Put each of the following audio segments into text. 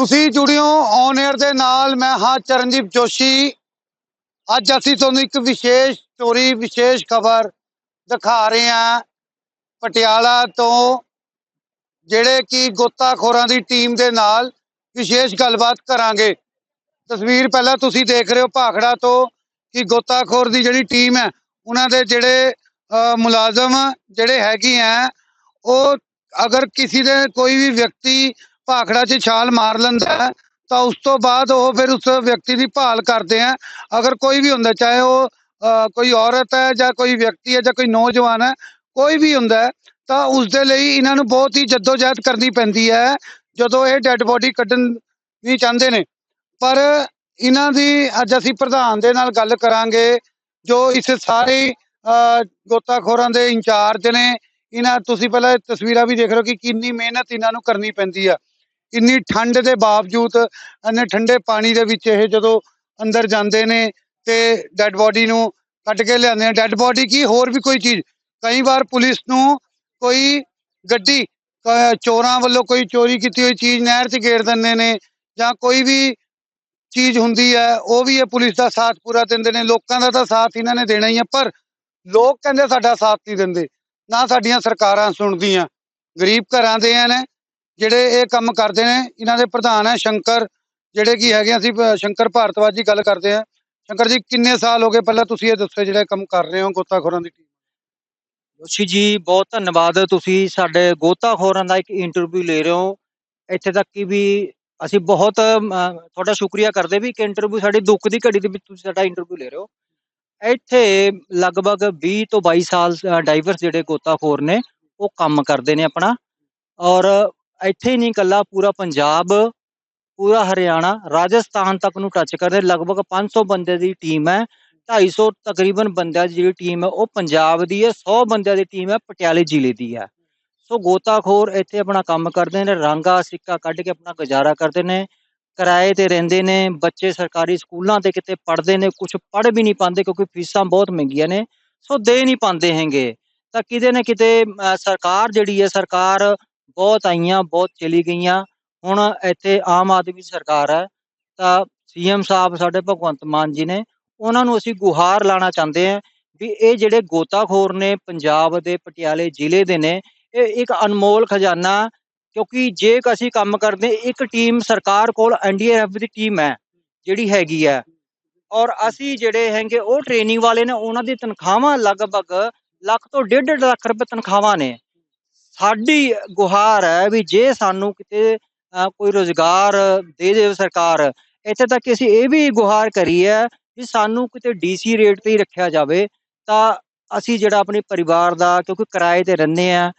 ਤੁਸੀਂ ਜੁੜਿਓ on air ਦੇ ਨਾਲ ਮੈਂ ਹਾਂ ਚਰਨਜੀਤ ਜੋਸ਼ੀ। ਅੱਜ ਅਸੀਂ ਤੁਹਾਨੂੰ ਇੱਕ ਵਿਸ਼ੇਸ਼ ਸਟੋਰੀ ਵਿਸ਼ੇਸ਼ ਖਬਰ ਦਿਖਾ ਰਹੇ ਹਾਂ ਪਟਿਆਲਾ ਤੋਂ ਜਿਹੜੇ ਕਿ ਗੋਤਾਖੋਰਾਂ ਦੀ ਟੀਮ ਦੇ ਨਾਲ ਵਿਸ਼ੇਸ਼ ਗੱਲਬਾਤ ਕਰਾਂਗੇ। ਤਸਵੀਰ ਪਹਿਲਾਂ ਤੁਸੀਂ ਦੇਖ ਰਹੇ ਹੋ ਭਾਖੜਾ ਤੋਂ ਕਿ ਗੋਤਾਖੋਰ ਦੀ ਜਿਹੜੀ ਟੀਮ ਹੈ ਉਹਨਾਂ ਦੇ ਜਿਹੜੇ ਅ, ਮੁਲਾਜ਼ਮ ਜਿਹੜੇ ਹੈਗੇ ਆ ਉਹ ਅਗਰ ਕਿਸੇ ਦੇ ਕੋਈ ਵੀ ਵਿਅਕਤੀ ਭਾਖੜਾ 'ਚ ਛਾਲ ਮਾਰ ਲੈਂਦਾ ਤਾਂ ਉਸ ਤੋਂ ਬਾਅਦ ਉਹ ਫਿਰ ਉਸ ਵਿਅਕਤੀ ਦੀ ਭਾਲ ਕਰਦੇ ਆ ਅਗਰ ਕੋਈ ਵੀ ਹੁੰਦਾ ਚਾਹੇ ਉਹ ਅ, ਕੋਈ ਔਰਤ ਹੈ ਜਾਂ ਕੋਈ ਵਿਅਕਤੀ ਹੈ ਜਾਂ ਕੋਈ ਨੌਜਵਾਨ ਹੈ ਕੋਈ ਵੀ ਹੁੰਦਾ ਤਾਂ ਉਸ ਦੇ ਲਈ ਇਹਨਾਂ ਨੂੰ ਬਹੁਤ ਹੀ ਜਦੋਜਹਿਦ ਕਰਨੀ ਪੈਂਦੀ ਹੈ ਜਦੋਂ ਇਹ ਡੈੱਡ ਬੋਡੀ ਕੱਢਣ ਵੀ ਚਾਹੁੰਦੇ ਨੇ। ਪਰ ਇਹਨਾਂ ਦੀ ਅੱਜ ਅਸੀਂ ਪ੍ਰਧਾਨ ਦੇ ਨਾਲ ਗੱਲ ਕਰਾਂਗੇ ਜੋ ਇਸ ਸਾਰੇ ਅ, ਗੋਤਾਖੋਰਾਂ ਦੇ ਇੰਚਾਰਜ ਨੇ। ਇਹਨਾਂ ਤੁਸੀਂ ਪਹਿਲਾਂ ਇਹ ਤਸਵੀਰਾਂ ਵੀ ਦੇਖ ਰਹੇ ਹੋ ਕਿ ਕਿੰਨੀ ਮਿਹਨਤ ਇਹਨਾਂ ਨੂੰ ਕਰਨੀ ਪੈਂਦੀ ਆ। ਇੰਨੀ ਠੰਡ ਦੇ ਬਾਵਜੂਦ ਇੰਨੇ ਠੰਡੇ ਪਾਣੀ ਦੇ ਵਿੱਚ ਇਹ ਜਦੋਂ ਅੰਦਰ ਜਾਂਦੇ ਨੇ ਤੇ ਡੈੱਡ ਬੋਡੀ ਨੂੰ ਕੱਢ ਕੇ ਲਿਆਉਂਦੇ ਨੇ ਡੈੱਡ ਬੋਡੀ ਕੀ ਹੋਰ ਵੀ ਕੋਈ ਚੀਜ਼? ਕਈ ਵਾਰ ਪੁਲਿਸ ਨੂੰ ਕੋਈ ਗੱਡੀ ਚੋਰਾਂ ਵੱਲੋਂ ਕੋਈ ਚੋਰੀ ਕੀਤੀ ਹੋਈ ਚੀਜ਼ ਨਹਿਰ 'ਚ ਗੇੜ ਦਿੰਦੇ ਨੇ ਜਾਂ ਕੋਈ ਵੀ ਚੀਜ਼ ਹੁੰਦੀ ਹੈ, ਉਹ ਵੀ ਇਹ ਪੁਲਿਸ ਦਾ ਸਾਥ ਪੂਰਾ ਦਿੰਦੇ ਨੇ। ਲੋਕਾਂ ਦਾ ਤਾਂ ਸਾਥ ਇਹਨਾਂ ਨੇ ਦੇਣਾ ਹੀ ਹੈ ਪਰ ਲੋਕ ਕਹਿੰਦੇ ਸਾਡਾ ਸਾਥ ਨਹੀਂ ਦਿੰਦੇ। ਨਾ ਸਾਡੀਆਂ ਸਰਕਾਰਾਂ ਸੁਣਦੀਆਂ। ਗਰੀਬ ਘਰਾਂ ਦੇ ਆ ਨੇ ਜਿਹੜੇ ਇਹ ਕੰਮ ਕਰਦੇ ਨੇ, ਇਹਨਾਂ ਦੇ ਪ੍ਰਧਾਨ ਹੈ ਸ਼ੰਕਰ, ਜਿਹੜੇ ਕੀ ਹੈਗੇ ਅਸੀਂ ਸ਼ੰਕਰ ਭਾਰਤਵਾਜ ਜੀ ਗੱਲ ਕਰਦੇ ਆ ਸ਼ੰਕਰ ਜੀ, ਕਿੰਨੇ ਸਾਲ ਹੋ ਗਏ ਪਹਿਲਾਂ ਤੁਸੀਂ ਇਹ ਦੱਸੋ ਜਿਹੜੇ ਕੰਮ ਕਰ ਰਹੇ ਹੋ ਗੋਤਾਖੋਰਾਂ ਦੀ ਟੀਮ ਜੋਸ਼ੀ ਜੀ, ਬਹੁਤ ਧੰਨਵਾਦ। ਤੁਸੀਂ ਸਾਡੇ ਗੋਤਾਖੋਰਾਂ ਦਾ ਇੱਕ ਇੰਟਰਵਿਊ ਲੈ ਰਹੇ ਹੋ। ਇੱਥੇ ਤੱਕ ਕਿ ਵੀ ਅਸੀਂ ਬਹੁਤ ਤੁਹਾਡਾ ਸ਼ੁਕਰੀਆ ਕਰਦੇ ਵੀ ਕਿ ਇੰਟਰਵਿਊ ਸਾਡੀ ਦੁੱਖ ਦੀ ਘੜੀ ਦੇ ਵਿੱਚ ਤੁਸੀਂ ਸਾਡਾ ਇੰਟਰਵਿਊ ਲੈ ਰਹੇ ਹੋ। ਇੱਥੇ ਲਗਭਗ 20 ਤੋਂ 22 ਸਾਲ ਡਾਈਵਰਸ ਜਿਹੜੇ ਗੋਤਾਖੋਰ ਨੇ, ਉਹ ਕੰਮ ਕਰਦੇ ਨੇ ਆਪਣਾ। ਔਰ ਇੱਥੇ ਹੀ ਨਹੀਂ ਇਕੱਲਾ ਪੂਰਾ ਪੰਜਾਬ ਪੂਰਾ ਹਰਿਆਣਾ ਰਾਜਸਥਾਨ ਤੱਕ ਨੂੰ ਟੱਚ ਕਰਦੇ। ਲਗਭਗ 500 ਬੰਦੇ ਦੀ ਟੀਮ ਹੈ 250 ਤਕਰੀਬਨ ਬੰਦਿਆਂ ਦੀ ਜਿਹੜੀ ਟੀਮ ਹੈ ਉਹ ਪੰਜਾਬ ਦੀ ਹੈ 100 ਬੰਦਿਆਂ ਦੀ ਟੀਮ ਹੈ ਪਟਿਆਲੇ ਜ਼ਿਲ੍ਹੇ ਦੀ ਹੈ। ਸੋ ਗੋਤਾਖੋਰ ਇੱਥੇ ਆਪਣਾ ਕੰਮ ਕਰਦੇ ਨੇ ਰਾਂਗਾ ਸਿੱਕਾ ਕੱਢ ਕੇ ਆਪਣਾ ਗੁਜ਼ਾਰਾ ਕਰਦੇ ਨੇ ਕਿਰਾਏ ਤੇ ਰਹਿੰਦੇ ਨੇ ਬੱਚੇ ਸਰਕਾਰੀ ਸਕੂਲਾਂ ਤੇ ਕਿਤੇ ਪੜ੍ਹਦੇ ਨੇ ਕੁਝ ਪੜ੍ਹ ਵੀ ਨਹੀਂ ਪਾਉਂਦੇ ਕਿਉਂਕਿ ਫੀਸਾਂ ਬਹੁਤ ਮਹਿੰਗੀਆਂ ਨੇ ਸੋ ਦੇ ਨਹੀਂ ਪਾਉਂਦੇ ਹੈਗੇ। ਤਾਂ ਕਿਤੇ ਨਾ ਕਿਤੇ ਅਹ, ਸਰਕਾਰ ਜਿਹੜੀ ਹੈ ਸਰਕਾਰ ਬਹੁਤ ਆਈਆਂ, ਬਹੁਤ ਚਲੀ ਗਈਆਂ। ਹੁਣ ਇੱਥੇ ਆਮ ਆਦਮੀ ਸਰਕਾਰ ਹੈ, ਤਾਂ ਸੀਐਮ ਸਾਹਿਬ ਸਾਡੇ ਭਗਵੰਤ ਮਾਨ ਜੀ ਨੇ, ਉਹਨਾਂ ਨੂੰ ਅਸੀਂ ਗੁਹਾਰ ਲਾਣਾ ਚਾਹੁੰਦੇ ਹਾਂ ਵੀ ਇਹ ਜਿਹੜੇ ਗੋਤਾਖੋਰ ਨੇ ਪੰਜਾਬ ਦੇ, ਪਟਿਆਲੇ ਜ਼ਿਲ੍ਹੇ ਦੇ ਨੇ, ਇਹ ਇੱਕ ਅਨਮੋਲ ਖਜ਼ਾਨਾ, ਕਿਉਂਕਿ ਜੇ ਅਸੀਂ ਕੰਮ ਕਰਦੇ, ਇੱਕ ਟੀਮ ਸਰਕਾਰ ਕੋਲ ਐਨਡੀਆਰਐਫ ਦੀ ਟੀਮ ਹੈ, ਜਿਹੜੀ ਹੈਗੀ ਹੈ। ਔਰ ਅਸੀਂ ਜਿਹੜੇ ਹੈਗੇ, ਉਹ ਟ੍ਰੇਨਿੰਗ ਵਾਲੇ ਨੇ, ਉਹਨਾਂ ਦੀ ਤਨਖਾਹਾਂ ਲਗਭਗ ਲੱਖ ਤੋਂ ਡੇਢ ਡੇਢ ਲੱਖ ਰੁਪਏ ਤਨਖਾਹਾਂ ਨੇ। ਸਾਡੀ ਗੁਹਾਰ ਹੈ ਵੀ ਜੇ ਸਾਨੂੰ ਕਿਤੇ ਕੋਈ ਰੋਜ਼ਗਾਰ ਦੇ ਦੇ ਸਰਕਾਰ, ਇੱਥੇ ਤੱਕ ਅਸੀਂ ਇਹ ਵੀ ਗੁਹਾਰ ਕਰੀ ਹੈ ਵੀ ਸਾਨੂੰ ਕਿਤੇ ਡੀਸੀ ਰੇਟ ਤੇ ਹੀ ਰੱਖਿਆ ਜਾਵੇ, ਤਾਂ ਅਸੀਂ ਜਿਹੜਾ ਆਪਣੇ ਪਰਿਵਾਰ ਦਾ, ਕਿਉਂਕਿ ਕਿਰਾਏ ਤੇ ਰਹਿੰਦੇ ਆ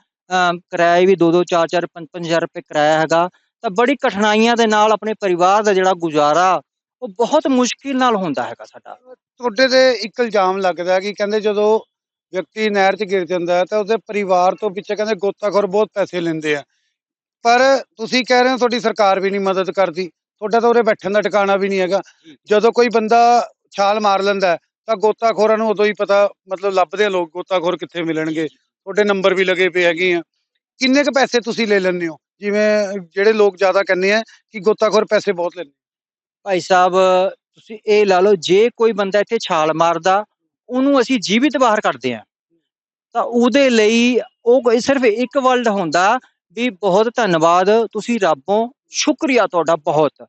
ਕਿਰਾਏ ਵੀ 2 2 4 4 5 5000 ਰੁਪਏ ਕਿਰਾਇਆ ਹੈਗਾ, ਤਾਂ ਬੜੀ ਕਠਿਨਾਈਆਂ ਦੇ ਨਾਲ ਆਪਣੇ ਪਰਿਵਾਰ ਦਾ ਜਿਹੜਾ ਗੁਜ਼ਾਰਾ, ਉਹ ਬਹੁਤ ਮੁਸ਼ਕਿਲ ਨਾਲ ਹੁੰਦਾ ਹੈਗਾ ਸਾਡਾ। ਤੁਹਾਡੇ ਤੇ ਇੱਕ ਇਲਜ਼ਾਮ ਲੱਗਦਾ ਕਿ ਕਹਿੰਦੇ ਜਦੋਂ ਵਿਅਕਤੀ ਨਹਿਰ 'ਚ ਗਿਰ ਜਾਂਦਾ ਹੈ ਤਾਂ ਉਹਦੇ ਪਰਿਵਾਰ ਤੋਂ ਪਿੱਛੇ ਕਹਿੰਦੇ ਗੋਤਾਖੋਰ ਬਹੁਤ ਪੈਸੇ ਲੈਂਦੇ ਆ। ਪਰ ਤੁਸੀਂ ਕਹਿ ਰਹੇ ਹੋ ਤੁਹਾਡੀ ਸਰਕਾਰ ਵੀ ਨਹੀਂ ਮਦਦ ਕਰਦੀ ਤੁਹਾਡਾ ਤਾਂ ਉਰੇ ਬੈਠਣ ਦਾ ਟਿਕਾਣਾ ਵੀ ਨਹੀਂ ਹੈਗਾ। ਜਦੋਂ ਕੋਈ ਬੰਦਾ ਛਾਲ ਮਾਰ ਲੈਂਦਾ ਤਾਂ ਗੋਤਾਖੋਰਾਂ ਨੂੰ ਉਦੋਂ ਹੀ ਪਤਾ ਮਤਲਬ ਲੱਭਦੇ ਆ ਲੋਕ ਗੋਤਾਖੋਰ ਕਿੱਥੇ ਮਿਲਣਗੇ ਤੁਹਾਡੇ ਨੰਬਰ ਵੀ ਲੱਗੇ ਪਏ ਹੈਗੇ ਆ। ਕਿੰਨੇ ਕੁ ਪੈਸੇ ਤੁਸੀਂ ਲੈ ਲੈਂਦੇ ਹੋ? ਜਿਵੇਂ ਜਿਹੜੇ ਲੋਕ ਜ਼ਿਆਦਾ ਕਹਿੰਦੇ ਆ ਕਿ ਗੋਤਾਖੋਰ ਪੈਸੇ ਬਹੁਤ ਲੈਂਦੇ। ਭਾਈ ਸਾਹਿਬ ਤੁਸੀਂ ਇਹ ਲਾ ਲਓ ਜੇ ਕੋਈ ਬੰਦਾ ਇੱਥੇ ਛਾਲ ਮਾਰਦਾ ਉਹਨੂੰ ਅਸੀਂ ਜੀਵਿਤ ਬਾਹਰ ਕੱਢਦੇ ਆ ਤਾਂ ਉਹਦੇ ਲਈ ਉਹ ਸਿਰਫ ਇੱਕ ਵਰਡ ਹੁੰਦਾ ਵੀ ਬਹੁਤ ਧੰਨਵਾਦ, ਤੁਸੀਂ ਰੱਬੋਂ ਸ਼ੁਕਰੀਆ ਤੁਹਾਡਾ ਬਹੁਤ।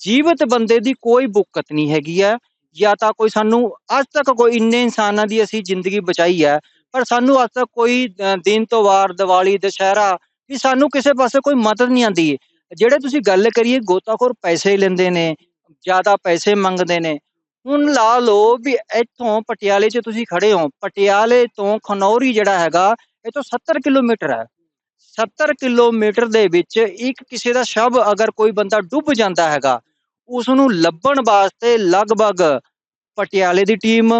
ਜੀਵਿਤ ਬੰਦੇ ਦੀ ਕੋਈ ਬੁੱਕਤ ਨਹੀਂ ਹੈਗੀ ਹੈ, ਜਾਂ ਤਾਂ ਕੋਈ ਸਾਨੂੰ ਅੱਜ ਤੱਕ ਕੋਈ ਇੰਨੇ ਇਨਸਾਨਾਂ ਦੀ ਅਸੀਂ ਜ਼ਿੰਦਗੀ ਬਚਾਈ ਹੈ, ਪਰ ਸਾਨੂੰ ਅੱਜ ਤੱਕ ਕੋਈ ਦਿਨ ਤੋਂ ਵਾਰ, ਦੀਵਾਲੀ, ਦੁਸ਼ਹਿਰਾ ਵੀ ਸਾਨੂੰ ਕਿਸੇ ਪਾਸੇ ਕੋਈ ਮਦਦ ਨਹੀਂ ਆਂਦੀ ਜਿਹੜੇ ਤੁਸੀਂ ਗੱਲ ਕਰੀਏ, ਗੋਤਾਖੋਰ ਪੈਸੇ ਲੈਂਦੇ ਨੇ, ਜ਼ਿਆਦਾ ਪੈਸੇ ਮੰਗਦੇ ਨੇ ਹੁਣ ਲਾ ਲਓ ਵੀ ਇੱਥੋਂ ਪਟਿਆਲੇ 'ਚ ਤੁਸੀਂ ਖੜੇ ਹੋ, ਪਟਿਆਲੇ ਤੋਂ ਖਨੌਰੀ ਜਿਹੜਾ ਹੈਗਾ, ਇਹ ਤੋਂ 70 ਕਿਲੋਮੀਟਰ ਹੈ। 70 ਕਿਲੋਮੀਟਰ ਦੇ ਵਿੱਚ ਇੱਕ ਕਿਸੇ ਦਾ ਸ਼ਵ ਅਗਰ ਕੋਈ ਬੰਦਾ ਡੁੱਬ ਜਾਂਦਾ ਹੈਗਾ ਉਸ ਨੂੰ ਲੱਭਣ ਵਾਸਤੇ ਲਗਭਗ ਪਟਿਆਲੇ ਦੀ ਟੀਮ,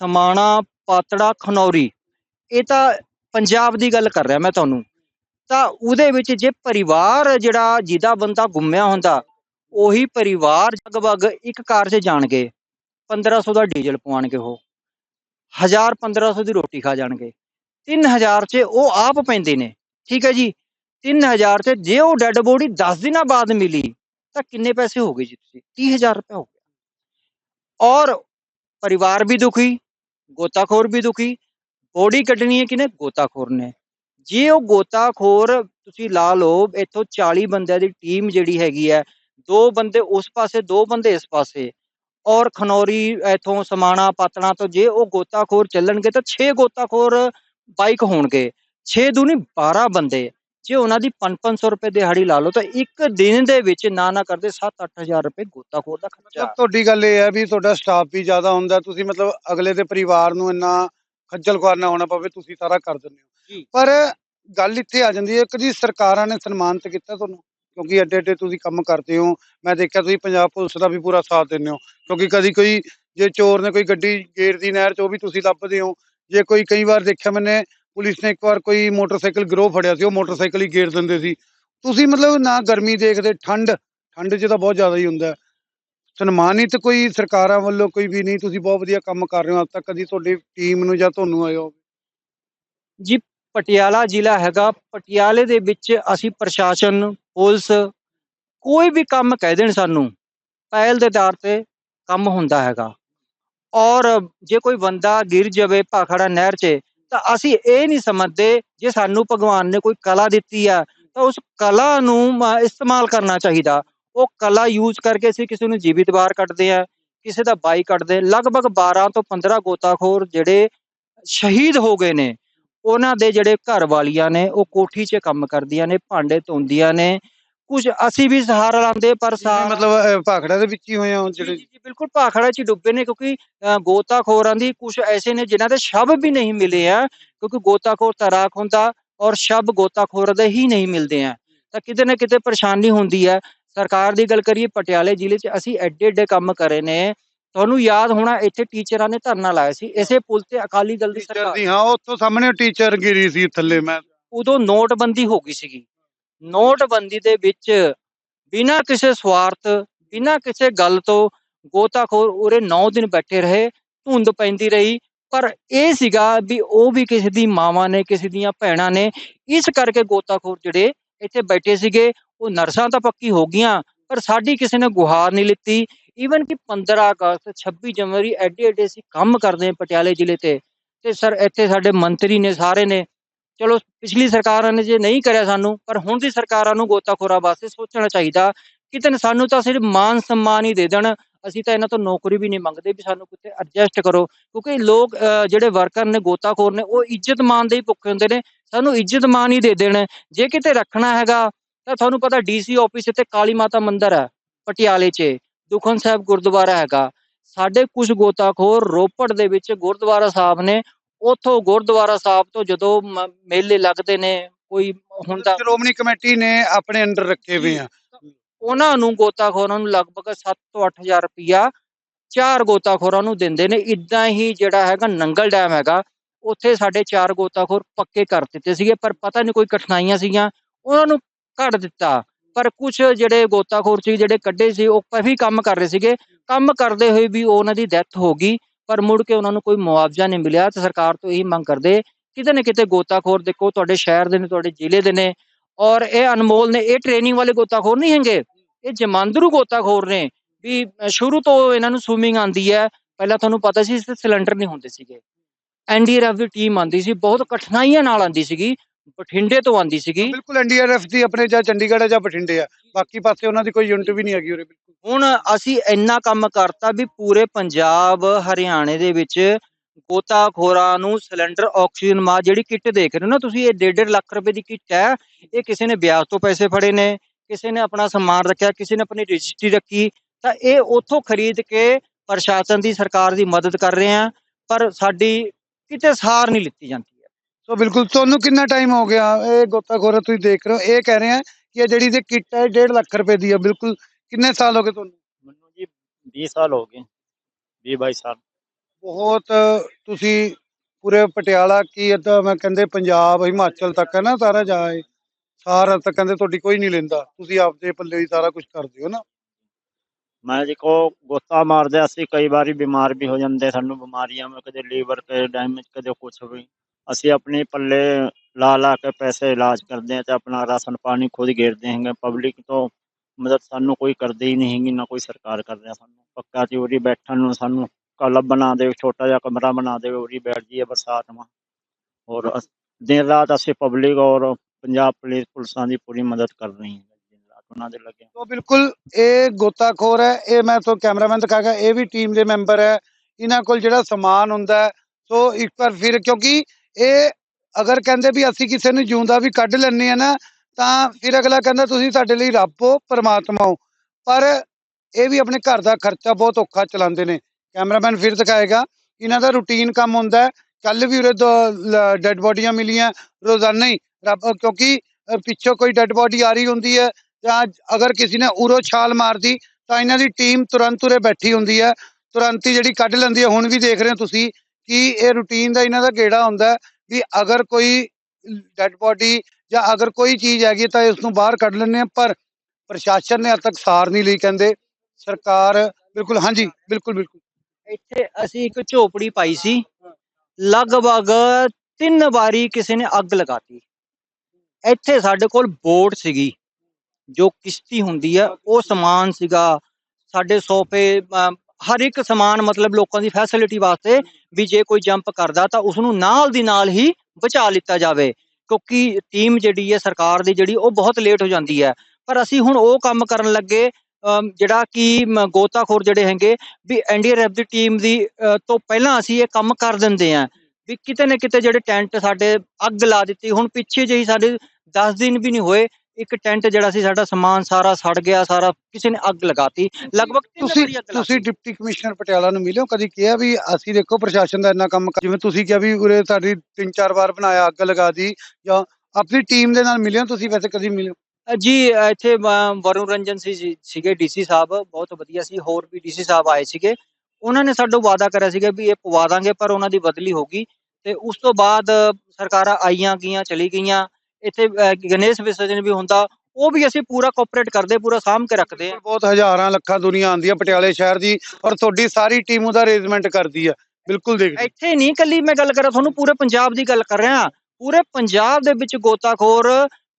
ਸਮਾਣਾ, ਪਾਤੜਾ, ਖਨੌਰੀ, ਇਹ ਤਾਂ ਪੰਜਾਬ ਦੀ ਗੱਲ ਕਰ ਰਿਹਾ ਮੈਂ ਤੁਹਾਨੂੰ। ਤਾਂ ਉਹਦੇ ਵਿੱਚ ਜੇ ਪਰਿਵਾਰ ਜਿਹੜਾ ਜਿਹਦਾ ਬੰਦਾ ਗੁੰਮਿਆ ਹੁੰਦਾ, ਉਹੀ ਪਰਿਵਾਰ ਲਗਭਗ ਇੱਕ ਕਾਰ 'ਚ ਜਾਣਗੇ। 1500 ਦਾ ਡੀਜ਼ਲ ਪਵਾਉਣਗੇ ਉਹ। 1000 1500 ਦੀ ਰੋਟੀ ਖਾ ਜਾਣਗੇ। 3000 'ਚ ਉਹ ਆਪ ਪੈਂਦੇ ਨੇ। ਠੀਕ ਹੈ ਜੀ? 3000 'ਚ ਜੇ ਉਹ ਡੈੱਡ ਬੋਡੀ 10 ਦਿਨਾਂ ਬਾਅਦ ਮਿਲੀ, ਤਾਂ ਕਿੰਨੇ ਪੈਸੇ ਹੋ ਗਏ ਜੀ ਤੁਸੀਂ? 30000 ਰੁਪਏ ਹੋ ਗਿਆ ਔਰ ਪਰਿਵਾਰ ਵੀ ਦੁਖੀ, ਗੋਤਾਖੋਰ ਵੀ ਦੁਖੀ, ਬੋਡੀ ਕੱਢਣੀ ਹੈ ਕਿਨੇ ਗੋਤਾਖੋਰ ਨੇ। ਜੇ ਉਹ ਗੋਤਾਖੋਰ ਤੁਸੀਂ ਲਾ ਲਓ, ਇੱਥੋਂ 40 ਬੰਦਿਆਂ ਦੀ ਟੀਮ ਜਿਹੜੀ ਹੈਗੀ ਹੈ, ਦੋ ਬੰਦੇ ਉਸ ਪਾਸੇ, ਦੋ ਬੰਦੇ ਇਸ ਪਾਸੇ ਔਰ ਖਨੌਰੀ ਇਥੋਂ ਸਮਾਣਾ ਪਾਤਣਾ ਤੋਂ ਜੇ ਉਹ ਗੋਤਾਖੋਰ ਚੱਲਣਗੇ ਤਾਂ 6 ਗੋਤਾਖੋਰ ਬਾਈਕ ਹੋਣਗੇ। 6 ਦੂਣੀ 12 ਬੰਦੇ। ਜੇ ਉਹਨਾਂ ਦੀ 5-500 ਰੁਪਏ ਦਿਹਾੜੀ ਲਾ ਲਓ ਤਾਂ ਇੱਕ ਦਿਨ ਦੇ ਵਿੱਚ ਨਾ ਨਾ ਕਰਦੇ 7-8000 ਰੁਪਏ ਗੋਤਾਖੋਰ ਦਾ ਖਰਚਾ। ਮਤਲਬ ਤੁਹਾਡੀ ਗੱਲ ਇਹ ਹੈ ਵੀ ਤੁਹਾਡਾ ਸਟਾਫ ਵੀ ਜ਼ਿਆਦਾ ਹੁੰਦਾ ਤੁਸੀਂ ਮਤਲਬ ਅਗਲੇ ਦੇ ਪਰਿਵਾਰ ਨੂੰ ਇੰਨਾ ਖੱਜਲ ਖੁਆਰ ਨਾ ਹੋਣਾ ਪਵੇ ਤੁਸੀਂ ਸਾਰਾ ਕਰ ਦਿੰਦੇ ਹੋ। ਜੀ। ਪਰ ਗੱਲ ਇੱਥੇ ਆ ਜਾਂਦੀ ਹੈ ਕਦੀ ਸਰਕਾਰਾਂ ਨੇ ਸਨਮਾਨਿਤ ਕੀਤਾ ਤੁਹਾਨੂੰ। ਕਿਉਂਕਿ ਐਡੇ ਐਡੇ ਤੁਸੀਂ ਕੰਮ ਕਰਦੇ ਹੋ, ਮੈਂ ਦੇਖਿਆ ਤੁਸੀਂ ਪੰਜਾਬ ਪੁਲਿਸ ਦਾ ਵੀ ਪੂਰਾ ਸਾਥ ਦਿੰਦੇ ਹੋ, ਕਿਉਂਕਿ ਕਦੀ ਕੋਈ ਜੇ ਚੋਰ ਨੇ ਕੋਈ ਗੱਡੀ ਗੇਰਦੀ ਨਹਿਰ ਚ ਉਹ ਵੀ ਤੁਸੀਂ ਲੱਭਦੇ ਹੋ, ਜੇ ਕੋਈ ਕਈ ਵਾਰ ਦੇਖਿਆ ਮੈਨੇ ਪੁਲਿਸ ਨੇ ਇੱਕ ਵਾਰ ਕੋਈ ਮੋਟਰਸਾਈਕਲ ਗਰੋਹ ਫੜਿਆ ਸੀ, ਉਹ ਮੋਟਰਸਾਈਕਲ ਹੀ ਗੇਰ ਦਿੰਦੇ ਸੀ। ਤੁਸੀਂ ਮਤਲਬ ਨਾ ਗਰਮੀ ਦੇਖਦੇ, ਠੰਡ ਠੰਡ 'ਚ ਤਾਂ ਬਹੁਤ ਜ਼ਿਆਦਾ ਹੀ ਹੁੰਦਾ। ਸਨਮਾਨਿਤ ਕੋਈ ਸਰਕਾਰਾਂ ਵੱਲੋਂ ਕੋਈ ਵੀ ਨਹੀਂ, ਤੁਸੀਂ ਬਹੁਤ ਵਧੀਆ ਕੰਮ ਕਰ ਰਹੇ ਹੋ, ਅੱਜ ਤੱਕ ਕਦੀ ਤੁਹਾਡੀ ਟੀਮ ਨੂੰ ਜਾਂ ਤੁਹਾਨੂੰ ਆਇਓ ਜੀ, ਪਟਿਆਲਾ ਜ਼ਿਲ੍ਹਾ ਹੈਗਾ, ਪਟਿਆਲੇ ਦੇ ਵਿੱਚ ਅਸੀਂ ਪ੍ਰਸ਼ਾਸਨ ਪੁਲਿਸ ਕੋਈ ਵੀ ਕੰਮ ਕਹਿ ਦੇਣ ਸਾਨੂੰ, ਪਹਿਲ ਦੇ ਆਧਾਰ ਤੇ ਕੰਮ ਹੁੰਦਾ ਹੈਗਾ। ਔਰ ਜੇ ਕੋਈ ਬੰਦਾ ਗਿਰ ਜਾਵੇ ਭਾਖੜਾ ਨਹਿਰ 'ਚ, ਤਾਂ ਅਸੀਂ ਇਹ ਨਹੀਂ ਸਮਝਦੇ ਜੇ ਸਾਨੂੰ ਭਗਵਾਨ ਨੇ ਕੋਈ ਕਲਾ ਦਿੱਤੀ ਆ, ਤਾਂ ਉਸ ਕਲਾ ਨੂੰ ਇਸਤੇਮਾਲ ਕਰਨਾ ਚਾਹੀਦਾ। ਉਹ ਕਲਾ ਯੂਜ਼ ਕਰਕੇ ਅਸੀਂ ਕਿਸੇ ਨੂੰ ਜੀਵਿਤ ਬਾਹਰ ਕੱਢਦੇ ਆ, ਕਿਸੇ ਦਾ ਬਾਈ ਕੱਢਦੇ, ਲਗਭਗ 12 ਤੋਂ 15 ਗੋਤਾਖੋਰ ਜਿਹੜੇ ਸ਼ਹੀਦ ਹੋ ਗਏ ਨੇ। ਉਹਨਾਂ ਦੇ ਜਿਹੜੇ ਘਰ ਵਾਲੀਆਂ ਨੇ ਉਹ ਕੋਠੀ 'ਚ ਕੰਮ ਕਰਦੀਆਂ ਨੇ ਭਾਂਡੇ ਧੋਂਦੀਆਂ ਨੇ। ਕੁਝ ਅਸੀਂ ਵੀ ਸਹਾਰਾ ਲਾਉਂਦੇ ਪਰ ਸਹਾਰਾ ਮਤਲਬ ਭਾਖੜਾ ਦੇ ਵਿੱਚ ਹੀ ਹੋਏ ਜੀ ਜਿਹੜੇ ਜੀ ਜੀ, ਬਿਲਕੁਲ ਭਾਖੜਾ 'ਚ ਡੁੱਬੇ ਨੇ ਕਿਉਂਕਿ ਗੋਤਾਖੋਰਾਂ ਦੀ ਕੁਝ ਐਸੇ ਨੇ ਜਿਨ੍ਹਾਂ ਦੇ ਸ਼ਬ ਵੀ ਨਹੀਂ ਮਿਲੇ ਆ ਕਿਉਂਕਿ ਗੋਤਾਖੋਰ ਤੈਰਾਕ ਹੁੰਦਾ ਔਰ ਸ਼ਬ ਗੋਤਾਖੋਰ ਦੇ ਹੀ ਨਹੀਂ ਮਿਲਦੇ ਆ। ਤਾਂ ਕਿਤੇ ਨਾ ਕਿਤੇ ਪਰੇਸ਼ਾਨੀ ਹੁੰਦੀ ਹੈ ਸਰਕਾਰ ਦੀ ਗੱਲ ਕਰੀਏ ਪਟਿਆਲੇ ਜ਼ਿਲ੍ਹੇ 'ਚ ਅਸੀਂ ਐਡੇ ਐਡੇ ਕੰਮ ਕਰੇ ਨੇ ਤੁਹਾਨੂੰ ਯਾਦ ਹੋਣਾ ਇੱਥੇ ਟੀਚਰਾਂ ਨੇ ਧਰਨਾ ਲਾਇਆ ਸੀ। ਇਸੇ ਪੁਲ ਤੇ ਅਕਾਲੀ ਦਲ ਦੀ ਟੀਚਰ ਸਰਕਾਰ ਦੀ ਹਾਂ ਉੱਥੋਂ ਸਾਹਮਣੇ ਟੀਚਰ ਗਿਰੀ ਸੀ ਥੱਲੇ ਮੈਂ। ਉਦੋਂ ਨੋਟਬੰਦੀ ਹੋ ਗਈ ਸੀਗੀ। ਨੋਟਬੰਦੀ ਦੇ ਵਿੱਚ ਬਿਨਾਂ ਕਿਸੇ ਸਵਾਰਥ ਬਿਨਾਂ ਕਿਸੇ ਗੱਲ ਤੋਂ ਗੋਤਾਖੋਰ ਉਰੇ 9 ਦਿਨ ਬੈਠੇ ਰਹੇ ਧੁੰਦ ਪੈਂਦੀ ਰਹੀ। ਪਰ ਇਹ ਸੀਗਾ ਵੀ ਉਹ ਵੀ ਕਿਸੇ ਦੀ ਮਾਵਾਂ ਨੇ ਕਿਸੇ ਦੀਆਂ ਭੈਣਾਂ ਨੇ ਇਸ ਕਰਕੇ ਗੋਤਾਖੋਰ ਜਿਹੜੇ ਇੱਥੇ ਬੈਠੇ ਸੀਗੇ ਉਹ ਨਰਸਾਂ ਤਾਂ ਪੱਕੀ ਹੋ ਗਈਆਂ ਪਰ ਸਾਡੀ ਕਿਸੇ ਨੇ ਗੁਹਾਰ ਨਹੀਂ ਲਿੱਤੀ। ਈਵਨ ਕਿ 15 ਅਗਸਤ 26 ਜਨਵਰੀ ਐਡੇ ਐਡੇ ਅਸੀਂ ਕੰਮ ਕਰਦੇ ਹਾਂ ਪਟਿਆਲੇ ਜ਼ਿਲ੍ਹੇ ਤੇ ਤੇ ਸਰ ਇੱਥੇ ਸਾਡੇ ਮੰਤਰੀ ਨੇ ਸਾਰੇ ਨੇ, ਚਲੋ ਪਿਛਲੀ ਸਰਕਾਰਾਂ ਨੇ ਜੇ ਨਹੀਂ ਕਰਿਆ ਸਾਨੂੰ, ਪਰ ਹੁਣ ਦੀ ਸਰਕਾਰਾਂ ਨੂੰ ਗੋਤਾਖੋਰਾਂ ਵਾਸਤੇ ਸੋਚਣਾ ਚਾਹੀਦਾ ਕਿਤੇ ਸਾਨੂੰ ਤਾਂ ਸਿਰਫ ਮਾਨ ਸਨਮਾਨ ਹੀ ਦੇ ਦੇਣ, ਅਸੀਂ ਤਾਂ ਇਹਨਾਂ ਤੋਂ ਨੌਕਰੀ ਵੀ ਨਹੀਂ ਮੰਗਦੇ ਵੀ ਸਾਨੂੰ ਕਿਤੇ ਐਡਜਸਟ ਕਰੋ, ਕਿਉਂਕਿ ਲੋਕ ਜਿਹੜੇ ਵਰਕਰ ਨੇ, ਗੋਤਾਖੋਰ ਨੇ, ਉਹ ਇੱਜ਼ਤ ਮਾਨ ਦੇ ਹੀ ਭੁੱਖੇ ਹੁੰਦੇ ਨੇ, ਸਾਨੂੰ ਇੱਜ਼ਤ ਮਾਨ ਹੀ ਦੇ ਦੇਣ, ਜੇ ਕਿਤੇ ਰੱਖਣਾ ਹੈਗਾ, ਤਾਂ ਤੁਹਾਨੂੰ ਪਤਾ ਡੀਸੀ ਆਫਿਸ ਇੱਥੇ ਕਾਲੀ ਮਾਤਾ ਮੰਦਿਰ ਹੈ, ਪਟਿਆਲੇ 'ਚ ਦੁਖਨ ਸਾਹਿਬ ਗੁਰਦੁਆਰਾ ਹੈਗਾ। ਸਾਡੇ ਕੁਝ ਗੋਤਾਖੋਰ ਰੋਪੜ ਦੇ ਵਿੱਚ ਗੁਰਦੁਆਰਾ ਸਾਹਿਬ ਨੇ ਉਥੋਂ ਗੁਰਦੁਆਰਾ ਸਾਹਿਬ ਤੋਂ ਜਦੋਂ ਮੇਲੇ ਲੱਗਦੇ ਨੇ ਕੋਈ ਹੁੰਦਾ ਸ਼੍ਰੋਮਣੀ ਕਮੇਟੀ ਨੇ ਆਪਣੇ ਅੰਡਰ ਰੱਖੇ ਹੋਏ ਆ। ਉਹਨਾਂ ਨੂੰ ਗੋਤਾਖੋਰਾਂ ਨੂੰ ਲਗਭਗ 7 ਤੋਂ 8000 ਰੁਪਇਆ ਚਾਰ ਗੋਤਾਖੋਰਾਂ ਨੂੰ ਦਿੰਦੇ ਨੇ। ਇਦਾਂ ਹੀ ਜਿਹੜਾ ਹੈਗਾ ਨੰਗਲ ਡੈਮ ਹੈਗਾ ਉੱਥੇ ਸਾਡੇ ਚਾਰ ਗੋਤਾਖੋਰ ਪੱਕੇ ਕਰ ਦਿੱਤੇ ਸੀਗੇ ਪਰ ਪਤਾ ਨਹੀਂ ਕੋਈ ਕਠਿਨਾਈਆਂ ਸੀਗੀਆਂ। ਉਹਨਾਂ ਨੂੰ ਕੱਢ ਦਿੱਤਾ। ਪਰ ਕੁਝ ਜਿਹੜੇ ਗੋਤਾਖੋਰ ਸੀ, ਜਿਹੜੇ ਕੱਢੇ ਸੀ, ਉਹ ਕਾਫੀ ਕੰਮ ਕਰ ਰਹੇ ਸੀਗੇ। ਕੰਮ ਕਰਦੇ ਹੋਏ ਵੀ ਉਹਨਾਂ ਦੀ ਡੈਥ ਹੋ ਗਈ, ਪਰ ਮੁੜ ਕੇ ਉਹਨਾਂ ਨੂੰ ਕੋਈ ਮੁਆਵਜ਼ਾ ਨਹੀਂ ਮਿਲਿਆ ਤੇ ਸਰਕਾਰ ਤੋਂ ਇਹੀ ਮੰਗ ਕਰਦੇ, ਕਿਤੇ ਨਾ ਕਿਤੇ ਗੋਤਾਖੋਰ ਦੇਖੋ, ਤੁਹਾਡੇ ਸ਼ਹਿਰ ਦੇ ਨੇ, ਤੁਹਾਡੇ ਜ਼ਿਲ੍ਹੇ ਦੇ ਨੇ, ਔਰ ਇਹ ਅਨਮੋਲ ਨੇ, ਇਹ ਟ੍ਰੇਨਿੰਗ ਵਾਲੇ ਗੋਤਾਖੋਰ ਨਹੀਂ ਹੈਗੇ। ਇਹ ਜਮਾਂਦਰੂ ਗੋਤਾਖੋਰ ਨੇ, ਵੀ ਸ਼ੁਰੂ ਤੋਂ ਇਹਨਾਂ ਨੂੰ ਸਵਿਮਿੰਗ ਆਂਦੀ ਹੈ, ਪਹਿਲਾਂ ਤੁਹਾਨੂੰ ਪਤਾ ਸੀ, ਇਸ ਸਿਲੰਡਰ ਨਹੀਂ ਹੁੰਦੇ ਸੀਗੇ। ਐਨਡੀਆਰਐਫ ਦੀ ਟੀਮ ਆਂਦੀ ਸੀ, ਬਹੁਤ ਕਠਿਨਾਈਆਂ ਨਾਲ ਆਂਦੀ ਸੀਗੀ ਬਠਿੰਡੇ ਤੋਂ ਆਂਦੀ ਸੀਗੀ। ਬਿਲਕੁਲ ਐਨਡੀਆਰਐਫ ਦੀ ਆਪਣੇ ਜਾਂ ਚੰਡੀਗੜ੍ਹ ਹੈ ਜਾਂ ਬਠਿੰਡੇ ਆ। ਬਾਕੀ ਪਾਸੇ ਉਹਨਾਂ ਦੀ ਕੋਈ ਯੂਨਿਟ ਵੀ ਨਹੀਂ ਹੈਗੀ ਉਰੇ ਬਿਲਕੁਲ। ਹੁਣ ਅਸੀਂ ਇੰਨਾ ਕੰਮ ਕਰਤਾ ਵੀ ਪੂਰੇ ਪੰਜਾਬ ਹਰਿਆਣੇ ਦੇ ਵਿੱਚ ਗੋਤਾਖੋਰਾਂ ਨੂੰ ਸਿਲੰਡਰ ਆਕਸੀਜਨ ਮਾ ਜਿਹੜੀ ਕਿੱਟ ਦੇਖ ਰਹੇ ਹੋ ਨਾ ਤੁਸੀਂ ਇਹ 1.5 ਲੱਖ ਰੁਪਏ ਦੀ ਕਿੱਟ ਹੈ। ਇਹ ਕਿਸੇ ਨੇ ਵਿਆਜ ਤੋਂ ਪੈਸੇ ਫੜੇ ਨੇ ਕਿਸੇ ਨੇ ਆਪਣਾ ਸਮਾਨ ਰੱਖਿਆ ਕਿਸੇ ਨੇ ਆਪਣੀ ਰਜਿਸਟਰੀ ਰੱਖੀ ਤਾਂ ਇਹ ਉੱਥੋਂ ਖਰੀਦ ਕੇ ਪ੍ਰਸ਼ਾਸਨ ਦੀ ਸਰਕਾਰ ਦੀ ਮਦਦ ਕਰ ਰਹੇ ਆ ਪਰ ਸਾਡੀ ਕਿਤੇ ਸਾਰ ਨਹੀਂ ਲਿੱਤੀ ਜਾਂਦੀ। ਸੋ ਬਿਲਕੁਲ ਤੁਹਾਨੂੰ ਕਿੰਨਾ ਟਾਈਮ ਹੋ ਗਿਆ? ਇਹ ਗੋਤਾਖੋਰ ਤੁਸੀਂ ਦੇਖ ਰਹੇ ਹੋ ਇਹ ਕਹਿ ਰਹੇ ਆ ਕਿ ਇਹ ਜਿਹੜੀ ਤੇ ਕਿੱਟ ਹੈ 1.5 ਲੱਖ ਰੁਪਏ ਦੀ ਹੈ ਬਿਲਕੁਲ। ਕਿੰਨੇ ਸਾਲ ਹੋ ਗਏ ਤੁਹਾਨੂੰ? ਮੈਨੂੰ ਜੀ 20 ਸਾਲ ਹੋ ਗਏ 20 22 ਸਾਲ। ਬਹੁਤ ਤੁਸੀਂ ਪੂਰੇ ਪਟਿਆਲਾ ਕੀ ਏਦਾਂ ਮੈਂ ਕਹਿੰਦੇ ਪੰਜਾਬ ਹਿਮਾਚਲ ਤੱਕ ਹੈ ਨਾ ਸਾਰਾ ਜਾਏ ਸਾਰਾ ਤੱਕ ਕਹਿੰਦੇ ਤੁਹਾਡੀ ਕੋਈ ਨਹੀਂ ਲੈਂਦਾ ਤੁਸੀਂ ਆਪਦੇ ਪੱਲੇ ਹੀ ਸਾਰਾ ਕੁਝ ਕਰਦੇ ਹੋ ਨਾ। ਮੈਂ ਜੀ ਕੋ ਗੋਤਾ ਮਾਰਦੇ ਅਸੀਂ ਕਈ ਵਾਰੀ ਬਿਮਾਰ ਵੀ ਹੋ ਜਾਂਦੇ ਸਾਨੂੰ ਬਿਮਾਰੀਆਂ ਕਦੇ ਲੀਵਰ ਕੇ ਡੈਮੇਜ ਕਦੇ ਕੁਛ ਵੀ। ਅਸੀਂ ਆਪਣੇ ਪੱਲੇ ਲਾ ਲਾ ਕੇ ਪੈਸੇ ਇਲਾਜ ਕਰਦੇ ਹਾਂ ਤੇ ਆਪਣਾ ਰਾਸ਼ਨ ਪਾਣੀ ਖੁਦ घेरते हैं पब्लिक तो ਮਦਦ ਸਾਨੂੰ ਕੋਈ ਕਰਦੇ ਹੀ ਨਹੀਂ ਹੈਗੀ ਨਾ ਕੋਈ ਸਰਕਾਰ ਕਰ ਰਿਹਾ ਸਾਨੂੰ ਪੱਕਾ ਤੇ ਉਰੀ ਬੈਠਣ ਨੂੰ ਸਾਨੂੰ ਕਲਬ ਬਣਾ ਦੇ ਛੋਟਾ ਜਿਹਾ ਕਮਰਾ ਬਣਾ ਦੇ ਉਰੀ ਬੈਠ ਜਾਈਏ ਬਰਸਾਤ ਮਾ ਔਰ ਅਸ- ਦਿਨ ਰਾਤ ਅਸੀਂ ਪਬਲਿਕ ਔਰ ਪੰਜਾਬ ਪੁਲਿਸ ਪੁਲਿਸਾਂ ਦੀ ਪੂਰੀ ਮਦਦ ਕਰ ਰਹੀ ਹੈ ਦਿਨ ਰਾਤ ਉਹਨਾਂ ਦੇ ਲੱਗੇ ਤੋ ਬਿਲਕੁਲ ਇਹ ਗੋਤਾਖੋਰ ਹੈ ਇਹ ਮੈਂ ਤੋਂ ਕੈਮਰਾਮੈਨ ਦਿਖਾਗਾ ਇਹ ਵੀ ਟੀਮ ਦੇ ਮੈਂਬਰ ਹੈ ਇਹਨਾਂ ਕੋਲ ਜਿਹੜਾ ਸਮਾਨ ਹੁੰਦਾ ਹੈ, ਸੋ ਇੱਕ ਵਾਰ ਫਿਰ ਕਿਉਂਕਿ ਇਹ ਅਗਰ ਕਹਿੰਦੇ ਵੀ ਅਸੀਂ ਕਿਸੇ ਨੂੰ ਜਿਉਂਦਾ ਵੀ ਕੱਢ ਲੈਂਦੇ ਆ ਨਾ, ਤਾਂ ਫਿਰ ਅਗਲਾ ਕਹਿੰਦਾ ਤੁਸੀਂ ਸਾਡੇ ਲਈ ਰੱਬ ਹੋ, ਪਰਮਾਤਮਾ ਹੋ। ਪਰ ਇਹ ਵੀ ਆਪਣੇ ਘਰ ਦਾ ਖਰਚਾ ਬਹੁਤ ਔਖਾ ਚਲਾਉਂਦੇ ਨੇ। ਕੈਮਰਾਮੈਨ ਫਿਰ ਦਿਖਾਏਗਾ, ਇਹਨਾਂ ਦਾ ਰੂਟੀਨ ਕੰਮ ਹੁੰਦਾ ਹੈ। ਕੱਲ ਵੀ ਉਰੇ ਦੋ ਡੈੱਡ ਬੋਡੀਆਂ ਮਿਲੀਆਂ, ਰੋਜ਼ਾਨਾ ਹੀ। ਰੱਬ, ਕਿਉਂਕਿ ਪਿੱਛੋਂ ਕੋਈ ਡੈੱਡ ਬੋਡੀ ਆ ਰਹੀ ਹੁੰਦੀ ਹੈ, ਜਾਂ ਅਗਰ ਕਿਸੇ ਨੇ ਉਰੋ ਛਾਲ ਮਾਰਦੀ, ਤਾਂ ਇਹਨਾਂ ਦੀ ਟੀਮ ਤੁਰੰਤ ਉਰੇ ਬੈਠੀ ਹੁੰਦੀ ਹੈ। ਤੁਰੰਤ ਹੀ ਜਿਹੜੀ ਕੱਢ ਲੈਂਦੀ ਹੈ, ਹੁਣ ਵੀ ਦੇਖ ਰਹੇ ਹੋ ਤੁਸੀਂ ਕਿ ਇਹ ਰੂਟੀਨ ਦਾ ਇਹਨਾਂ ਦਾ ਗੇੜਾ ਹੁੰਦਾ ਵੀ ਅਗਰ ਕੋਈ ਡੈੱਡ ਬੋਡੀ ਜਾਂ ਅਗਰ ਕੋਈ ਚੀਜ਼ ਹੈਗੀ ਤਾਂ ਇਸ ਨੂੰ ਬਾਹਰ ਕੱਢ ਲੈਂਦੇ ਆ ਪਰ ਪ੍ਰਸ਼ਾਸਨ ਨੇ ਹਜੇ ਤੱਕ ਸਾਰ ਨਹੀਂ ਲਈ ਕਹਿੰਦੇ। ਸਰਕਾਰ, ਬਿਲਕੁਲ, ਹਾਂਜੀ, ਬਿਲਕੁਲ ਬਿਲਕੁਲ। ਇੱਥੇ ਅਸੀਂ ਇੱਕ ਝੋਪੜੀ ਪਾਈ ਸੀ। ਲਗਭਗ ਤਿੰਨ ਵਾਰੀ ਕਿਸੇ ਨੇ ਅੱਗ ਲਗਾਤੀ। ਇੱਥੇ ਸਾਡੇ ਕੋਲ ਬੋਟ ਸੀਗੀ, ਜੋ ਕਿਸ਼ਤੀ ਹੁੰਦੀ ਹੈ ਉਹ ਸਮਾਨ ਸੀਗਾ। ਸਾਡੇ ਸੋਫੇ ਹਰ ਇੱਕ ਸਮਾਨ ਮਤਲਬ ਲੋਕਾਂ ਦੀ ਫੈਸਿਲਿਟੀ ਵਾਸਤੇ ਵੀ ਜੇ ਕੋਈ ਜੰਪ ਕਰਦਾ ਤਾਂ ਉਸ ਨੂੰ ਨਾਲ ਦੀ ਨਾਲ ਹੀ ਬਚਾ ਲਿੱਤਾ ਜਾਵੇ। ਕਿਉਂਕਿ ਟੀਮ ਜਿਹੜੀ ਹੈ ਸਰਕਾਰ ਦੀ ਜਿਹੜੀ ਉਹ ਬਹੁਤ ਲੇਟ ਹੋ ਜਾਂਦੀ ਹੈ। ਪਰ ਅਸੀਂ ਹੁਣ ਉਹ ਕੰਮ ਕਰਨ ਲੱਗੇ ਅਮ, ਜਿਹੜਾ ਕਿ ਗੋਤਾਖੋਰ ਜਿਹੜੇ ਹੈਗੇ ਵੀ ਐਨਡੀਆਰਐਫ ਦੀ ਟੀਮ ਦੀ ਤੋਂ ਪਹਿਲਾਂ ਅਸੀਂ ਇਹ ਕੰਮ ਕਰ ਦਿੰਦੇ ਆ ਵੀ ਕਿਤੇ ਨਾ ਕਿਤੇ ਜਿਹੜੇ ਟੈਂਟ ਸਾਡੇ ਅੱਗ ਲਾ ਦਿੱਤੀ ਹੁਣ ਪਿੱਛੇ ਜਿਹੀ ਸਾਡੇ 10 ਦਿਨ ਵੀ ਨਹੀਂ ਹੋਏ ਇੱਕ ਟੈਂਟ ਜਿਹੜਾ ਸੀ ਸਾਡਾ ਸਮਾਨ ਸਾਰਾ ਸੜ ਗਿਆ ਸਾਰਾ ਕਿਸੇ ਨੇ ਅੱਗ ਲਗਾਤੀ। ਲਗਭਗ ਤੁਸੀਂ ਤੁਸੀਂ ਡਿਪਟੀ ਕਮਿਸ਼ਨਰ ਪਟਿਆਲਾ ਨੂੰ ਮਿਲਿਓ ਕਦੀ ਕਿਹਾ ਵੀ ਅਸੀਂ ਦੇਖੋ ਪ੍ਰਸ਼ਾਸਨ ਦਾ ਇੰਨਾ ਕੰਮ ਜਿਵੇਂ ਤੁਸੀਂ ਕਿਹਾ ਵੀ ਉਰੇ ਸਾਡੀ ਤਿੰਨ ਚਾਰ ਵਾਰ ਬਣਾਇਆ ਅੱਗ ਲਗਾ ਦੀ ਜਾਂ ਆਪਣੀ ਟੀਮ ਦੇ ਨਾਲ ਮਿਲਿਓ ਤੁਸੀਂ ਵੈਸੇ ਕਦੀ ਮਿਲਿਓ? ਜੀ ਇੱਥੇ ਵਰੁਣ ਰੰਜਨ ਸੀ ਸੀਗੇ ਡੀਸੀ ਸਾਹਿਬ ਬਹੁਤ ਵਧੀਆ ਸੀ ਹੋਰ ਵੀ ਡੀਸੀ ਸਾਹਿਬ ਆਏ ਸੀਗੇ। ਉਹਨਾਂ ਨੇ ਸਾਡੋ ਵਾਅਦਾ ਕਰਿਆ ਸੀਗਾ ਵੀ ਇਹ ਪਵਾ ਦਾਂਗੇ ਪਰ ਉਹਨਾਂ ਦੀ ਬਦਲੀ ਹੋ ਗਈ। ਤੇ ਉਸ ਤੋਂ ਬਾਅਦ ਸਰਕਾਰਾਂ ਆਈਆਂ ਗਈਆਂ ਚਲੀ ਗਈਆਂ। ਇੱਥੇ ਗਣੇਸ਼ ਵਿਸਰਜਨ ਵੀ ਹੁੰਦਾ ਉਹ ਵੀ ਅਸੀਂ ਪੂਰਾ ਕੋਆਪਰੇਟ ਕਰਦੇ ਪੂਰਾ ਸਾਂਭ ਕੇ ਰੱਖਦੇ ਆ ਬਹੁਤ ਹਜ਼ਾਰਾਂ ਲੱਖਾਂ ਦੁਨੀਆ ਆਉਂਦੀ ਹੈ ਪਟਿਆਲੇ ਸ਼ਹਿਰ ਦੀ ਔਰ ਤੁਹਾਡੀ ਸਾਰੀ ਟੀਮ ਉਹਦਾ ਅਰੇਂਜਮੈਂਟ ਕਰਦੀ ਹੈ ਬਿਲਕੁਲ ਦੇਖ ਇੱਥੇ ਨਹੀਂ ਕੱਲੀ ਮੈਂ ਗੱਲ ਕਰਾਂ ਤੁਹਾਨੂੰ ਪੂਰੇ ਪੰਜਾਬ ਦੀ ਗੱਲ ਕਰ ਰਿਹਾ। ਪੂਰੇ ਪੰਜਾਬ ਦੇ ਵਿੱਚ ਗੋਤਾਖੋਰ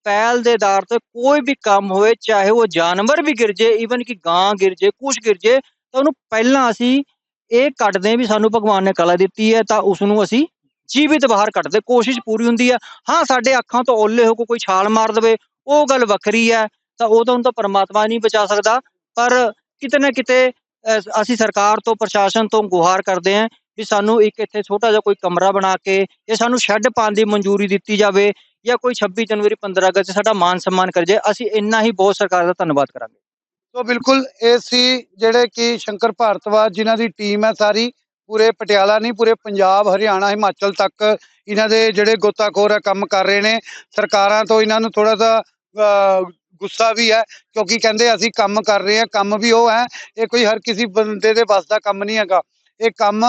ਪਹਿਲ ਦੇ ਆਧਾਰ ਤੇ ਕੋਈ ਵੀ ਕੰਮ ਹੋਏ ਚਾਹੇ ਉਹ ਜਾਨਵਰ ਵੀ ਗਿਰ ਜੇ ਈਵਨ ਕਿ ਗਾਂ ਗਿਰ ਜੇ ਕੁਛ ਗਿਰ ਜੇ ਤਾਂ ਉਹਨੂੰ ਪਹਿਲਾਂ ਅਸੀਂ ਇਹ ਕੱਢਦੇ ਹਾਂ ਵੀ ਸਾਨੂੰ ਭਗਵਾਨ ਨੇ ਕਲਾ ਦਿੱਤੀ ਹੈ ਤਾਂ ਉਸ ਨੂੰ ਅਸੀਂ ਜੀਵਿਤ ਬਾਹਰ ਕੱਢਦੇ, ਕੋਸ਼ਿਸ਼ ਪੂਰੀ ਹੁੰਦੀ ਹੈ ਹਾਂ, ਸਾਡੇ ਅੱਖਾਂ ਤੋਂ ਓਲੇ ਹੋ ਕੋਈ ਛਾਲ ਮਾਰ ਦੇਵੇ, ਉਹ ਗੱਲ ਵੱਖਰੀ ਹੈ ਤਾਂ ਉਹ ਤਾਂ ਹੁਣ ਤਾਂ ਪਰਮਾਤਮਾ ਨਹੀਂ ਬਚਾ ਸਕਦਾ। ਪਰ ਕਿਤੇ ਨਾ ਕਿਤੇ ਅਸੀਂ ਸਰਕਾਰ ਤੋਂ, ਪ੍ਰਸ਼ਾਸਨ ਤੋਂ ਗੁਹਾਰ ਕਰਦੇ ਹਾਂ ਵੀ ਸਾਨੂੰ ਇੱਕ ਇੱਥੇ ਛੋਟਾ ਜਿਹਾ ਕੋਈ ਕਮਰਾ ਬਣਾ ਕੇ, ਜਾਂ ਸਾਨੂੰ ਸ਼ੈੱਡ ਪਾਉਣ ਦੀ ਮਨਜ਼ੂਰੀ ਦਿੱਤੀ ਜਾਵੇ, ਜਾਂ ਕੋਈ 26 ਜਨਵਰੀ 15 ਅਗਸਤ ਸਾਡਾ ਮਾਨ ਸਨਮਾਨ ਕਰ ਜੇ ਅਸੀਂ ਇੰਨਾ ਹੀ ਬਹੁਤ ਸਰਕਾਰ ਦਾ ਧੰਨਵਾਦ ਕਰਾਂਗੇ। ਸੋ ਬਿਲਕੁਲ, ਇਹ ਸੀ ਜਿਹੜੇ ਕਿ ਸ਼ੰਕਰ ਭਾਰਤਵਾਜ ਜਿਨ੍ਹਾਂ ਦੀ ਟੀਮ ਹੈ ਸਾਰੀ ਪੂਰੇ ਪਟਿਆਲਾ ਨਹੀਂ, ਪੂਰੇ ਪੰਜਾਬ, ਹਰਿਆਣਾ, ਹਿਮਾਚਲ ਤੱਕ ਇਹਨਾਂ ਦੇ ਜਿਹੜੇ ਗੋਤਾਖੋਰ ਹੈ ਕੰਮ ਕਰ ਰਹੇ ਨੇ। ਸਰਕਾਰਾਂ ਤੋਂ ਇਹਨਾਂ ਨੂੰ ਥੋੜਾ ਜਿਹਾ ਗੁੱਸਾ ਵੀ ਹੈ, ਕਿਉਂਕਿ ਕਹਿੰਦੇ ਅਸੀਂ ਕੰਮ ਕਰ ਰਹੇ ਹਾਂ, ਕੰਮ ਵੀ ਉਹ ਹੈ। ਇਹ ਕੋਈ ਹਰ ਕਿਸੇ ਬੰਦੇ ਦੇ ਵੱਸ ਦਾ ਕੰਮ ਨਹੀਂ ਹੈਗਾ। ਇਹ ਕੰਮ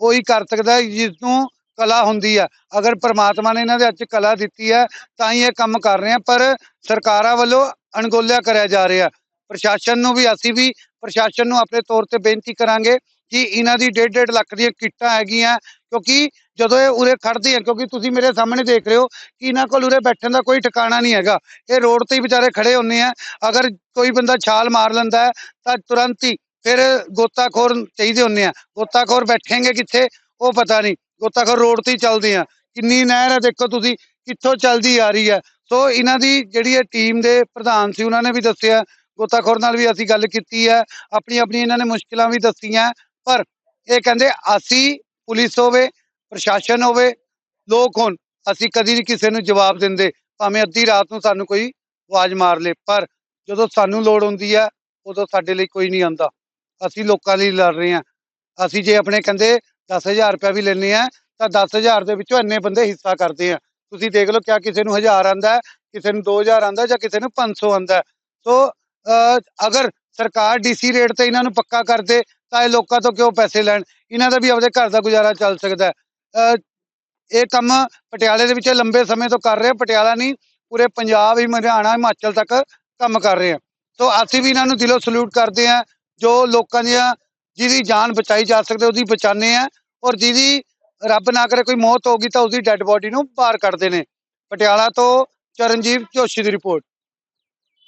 ਉਹੀ ਕਰ ਸਕਦਾ ਜਿਸ ਨੂੰ ਕਲਾ ਹੁੰਦੀ ਹੈ। ਅਗਰ ਪ੍ਰਮਾਤਮਾ ਨੇ ਇਹਨਾਂ ਦੇ ਅੱਜ ਕਲਾ ਦਿੱਤੀ ਹੈ, ਤਾਂ ਹੀ ਇਹ ਕੰਮ ਕਰ ਰਹੇ ਆ ਪਰ ਸਰਕਾਰਾਂ ਵੱਲੋਂ ਅਣਗੋਲਿਆ ਕਰਿਆ ਜਾ ਰਿਹਾ। ਪ੍ਰਸ਼ਾਸਨ ਨੂੰ ਵੀ, ਅਸੀਂ ਵੀ ਪ੍ਰਸ਼ਾਸਨ ਨੂੰ ਆਪਣੇ ਤੌਰ ਤੇ ਬੇਨਤੀ ਕਰਾਂਗੇ ਕਿ ਇਹਨਾਂ ਦੀ 1.5 ਲੱਖ ਦੀਆਂ ਕਿੱਟਾਂ ਹੈਗੀਆਂ, ਕਿਉਂਕਿ ਜਦੋਂ ਇਹ ਉਰੇ ਖੜਦੇ ਆ ਕਿਉਂਕਿ ਤੁਸੀਂ ਮੇਰੇ ਸਾਹਮਣੇ ਦੇਖ ਰਹੇ ਹੋ ਕਿ ਇਹਨਾਂ ਕੋਲ ਉਰੇ ਬੈਠਣ ਦਾ ਕੋਈ ਟਿਕਾਣਾ ਨਹੀਂ ਹੈਗਾ। ਇਹ ਰੋਡ ਤੇ ਹੀ ਵਿਚਾਰੇ ਖੜੇ ਹੁੰਦੇ ਆ। ਅਗਰ ਕੋਈ ਬੰਦਾ ਛਾਲ ਮਾਰ ਲੈਂਦਾ ਤਾਂ ਤੁਰੰਤ ਹੀ ਫਿਰ ਗੋਤਾਖੋਰ ਚਾਹੀਦੇ ਹੁੰਦੇ ਆ। ਗੋਤਾਖੋਰ ਬੈਠेंगे ਕਿੱਥੇ? ਉਹ ਪਤਾ ਨਹੀਂ। ਗੋਤਾਖੋਰ ਰੋਡ ਤੇ ਹੀ ਚੱਲਦੇ ਆ। ਕਿੰਨੀ ਨਹਿਰ ਹੈ ਦੇਖੋ ਤੁਸੀਂ, ਕਿੱਥੋਂ ਚੱਲਦੀ ਆ ਰਹੀ ਹੈ। ਸੋ ਇਹਨਾਂ ਦੀ ਜਿਹੜੀ ਹੈ ਟੀਮ ਦੇ ਪ੍ਰਧਾਨ ਸੀ, ਉਹਨਾਂ ਨੇ ਵੀ ਦੱਸਿਆ। ਗੋਤਾਖੋਰ ਨਾਲ ਵੀ ਅਸੀਂ ਗੱਲ ਕੀਤੀ ਹੈ। ਆਪਣੀ ਆਪਣੀ ਇਹਨਾਂ ਨੇ ਮੁਸ਼ਕਿਲਾਂ ਵੀ ਦੱਸੀਆਂ। ਪਰ ਇਹ ਕਹਿੰਦੇ ਅਸੀਂ ਪੁਲਿਸ ਹੋਵੇ ਪ੍ਰਸ਼ਾਸਨ ਹੋਵੇ ਲੋਕ ਹੋਣ ਅਸੀਂ ਕਦੀ ਨਹੀਂ ਕਿਸੇ ਨੂੰ ਜਵਾਬ ਦਿੰਦੇ ਭਾਵੇਂ ਅੱਧੀ ਰਾਤ ਨੂੰ ਸਾਨੂੰ ਕੋਈ ਆਵਾਜ਼ ਮਾਰ ਲੇ ਪਰ ਜਦੋਂ ਸਾਨੂੰ ਲੋੜ ਹੁੰਦੀ ਹੈ ਉਦੋਂ ਸਾਡੇ ਲਈ ਕੋਈ ਨਹੀਂ ਆਉਂਦਾ। ਅਸੀਂ ਲੋਕਾਂ ਲਈ ਲੜ ਰਹੇ ਹਾਂ। ਅਸੀਂ ਜੇ ਆਪਣੇ ਕਹਿੰਦੇ 10000 ਰੁਪਏ ਵੀ ਲੈਣੇ ਆ ਤਾਂ 10000 ਦੇ ਵਿੱਚੋਂ ਇੰਨੇ ਬੰਦੇ ਹਿੱਸਾ ਕਰਦੇ ਆ ਤੁਸੀਂ ਦੇਖ ਲਓ ਕਿਆ ਕਿਸੇ ਨੂੰ 1000 ਆਂਦਾ ਕਿਸੇ ਨੂੰ 2000 ਆਂਦਾ ਜਾਂ ਕਿਸੇ ਨੂੰ 500 ਆਂਦਾ ਹੈ। ਸੋ ਅਹ, ਅਗਰ ਸਰਕਾਰ ਡੀਸੀ ਰੇਟ ਤੇ ਇਹਨਾਂ ਨੂੰ ਪੱਕਾ ਕਰਦੇ ਤਾਂ ਇਹ ਲੋਕਾਂ ਤੋਂ ਕਿਉਂ ਪੈਸੇ ਲੈਣ? ਇਹਨਾਂ ਦਾ ਵੀ ਆਪਦੇ ਘਰ ਦਾ ਗੁਜ਼ਾਰਾ ਚੱਲ ਸਕਦਾ ਹੈ। ਇਹ ਕੰਮ ਪਟਿਆਲੇ ਦੇ ਵਿੱਚ ਲੰਬੇ ਸਮੇਂ ਤੋਂ ਕਰ ਰਹੇ ਆ ਪਟਿਆਲਾ ਨਹੀਂ, ਪੂਰੇ ਪੰਜਾਬ ਹੀ ਹਰਿਆਣਾ, ਹਿਮਾਚਲ ਤੱਕ ਕੰਮ ਕਰ ਰਹੇ। ਆ ਸੋ ਅਸੀਂ ਵੀ ਇਹਨਾਂ ਨੂੰ ਦਿਲੋਂ ਸਲੂਟ ਕਰਦੇ ਆ ਜੋ ਲੋਕਾਂ ਦੀਆਂ, ਜਿਹਦੀ ਜਾਨ ਬਚਾਈ ਜਾ ਸਕਦੀ, ਉਹਦੀ ਬਚਾਉਂਦੇ ਆ ਔਰ ਜਿਹਦੀ ਰੱਬ ਨਾ ਕਰੇ ਕੋਈ ਮੌਤ ਹੋ ਗਈ ਤਾਂ ਉਹਦੀ ਡੈੱਡ ਬੋਡੀ ਨੂੰ ਬਾਹਰ ਕੱਢਦੇ ਨੇ। ਪਟਿਆਲਾ ਤੋਂ ਚਰਨਜੀਤ ਜੋਸ਼ੀ ਦੀ ਰਿਪੋਰਟ